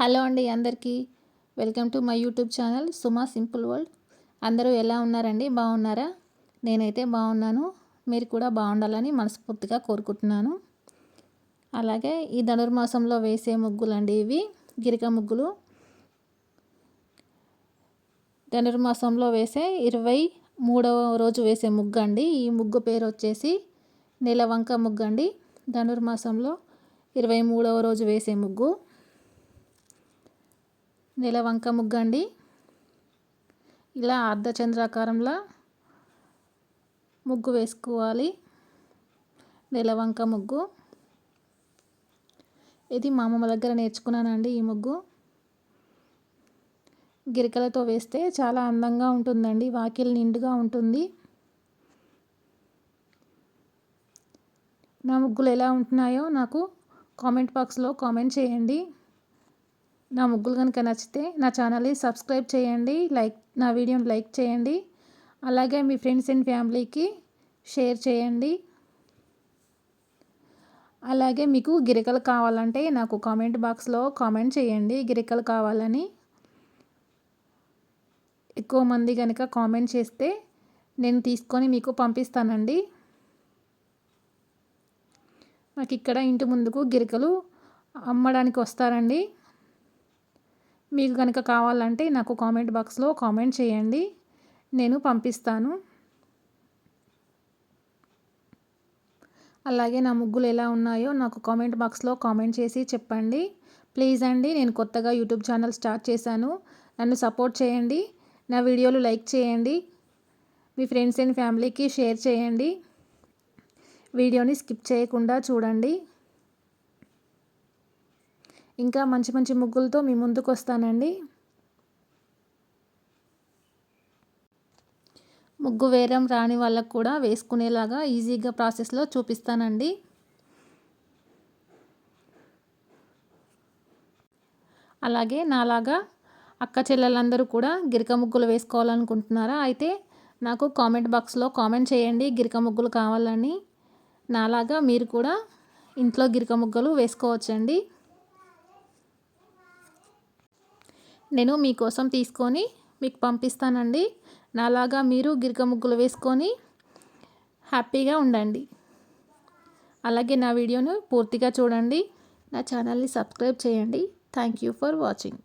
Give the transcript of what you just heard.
Hello అండి అందరికీ. Welcome to my YouTube channel Suma simple world. అందరూ ఎలా ఉన్నారండి? బాగున్నారా? నేనైతే బాగున్నాను. మీరు కూడా బాగుండాలని మనస్ఫూర్తిగా కోరుకుంటున్నాను. అలాగే ఈ ధనుర్మాసంలో వేసే ముగ్గులండి ఇవి. గిరిక ముగ్గులు. ధనుర్మాసంలో వేసే ఇరవై మూడవ రోజు వేసే ముగ్గు అండి ఈ ముగ్గు పేరు వచ్చేసి నెలవంక ముగ్గు అండి ధనుర్మాసంలో ఇరవై మూడవ రోజు వేసే ముగ్గు. నిలవంక ముగ్గండి. ఇలా అర్ధచంద్రాకారంలో ముగ్గు వేసుకోవాలి. నెలవంక ముగ్గు. ఇది మా అమ్మమ్మ దగ్గర నేర్చుకున్నానండి ఈ ముగ్గు. గిరికలతో వేస్తే చాలా అందంగా ఉంటుందండి వాకిలి నిండుగా ఉంటుంది. నా ముగ్గులు ఎలా ఉంటున్నాయో నాకు కామెంట్ బాక్స్లో కామెంట్ చేయండి. నా ముగ్గులు కనుక నచ్చితే నా ఛానల్ని సబ్స్క్రైబ్ చేయండి లైక్ నా వీడియోని లైక్ చేయండి. అలాగే మీ ఫ్రెండ్స్ అండ్ ఫ్యామిలీకి షేర్ చేయండి. అలాగే మీకు గిరికలు కావాలంటే నాకు కామెంట్ బాక్స్లో కామెంట్ చేయండి గిరికలు కావాలని. ఎక్కువ మంది కనుక కామెంట్ చేస్తే నేను తీసుకొని మీకు పంపిస్తానండి. నాకు ఇక్కడ ఇంటి ముందుకు గిరికలు అమ్మడానికి వస్తారండి. మీకు కనుక కావాలంటే నాకు కామెంట్ బాక్స్లో కామెంట్ చేయండి. నేను పంపిస్తాను. అలాగే నా ముగ్గులు ఎలా ఉన్నాయో నాకు కామెంట్ బాక్స్లో కామెంట్ చేసి చెప్పండి. ప్లీజ్ అండి నేను కొత్తగా యూట్యూబ్ ఛానల్ స్టార్ట్ చేశాను. నన్ను సపోర్ట్ చేయండి. నా వీడియోలు లైక్ చేయండి. మీ ఫ్రెండ్స్ అండ్ ఫ్యామిలీకి షేర్ చేయండి. వీడియోని స్కిప్ చేయకుండా చూడండి. ఇంకా మంచి మంచి ముగ్గులతో మీ ముందుకు వస్తానండి ముగ్గు వేరం రాని వాళ్ళకు కూడా వేసుకునేలాగా ఈజీగా ప్రాసెస్లో చూపిస్తానండి. అలాగే నాలాగా అక్క చెల్లెలందరూ కూడా గిరిక ముగ్గులు వేసుకోవాలనుకుంటున్నారా? అయితే నాకు కామెంట్ బాక్స్లో కామెంట్ చేయండి గిరిక ముగ్గులు కావాలని. నాలాగా మీరు కూడా ఇంట్లో గిరిక ముగ్గులు వేసుకోవచ్చండి. నేను మీకోసం తీసుకొని మీకు పంపిస్తానండి. నాలాగా మీరు గిరిక ముగ్గులు వేసుకొని హ్యాపీగా ఉండండి. అలాగే నా వీడియోను పూర్తిగా చూడండి. నా ఛానల్ని సబ్స్క్రైబ్ చేయండి. Thank you for watching.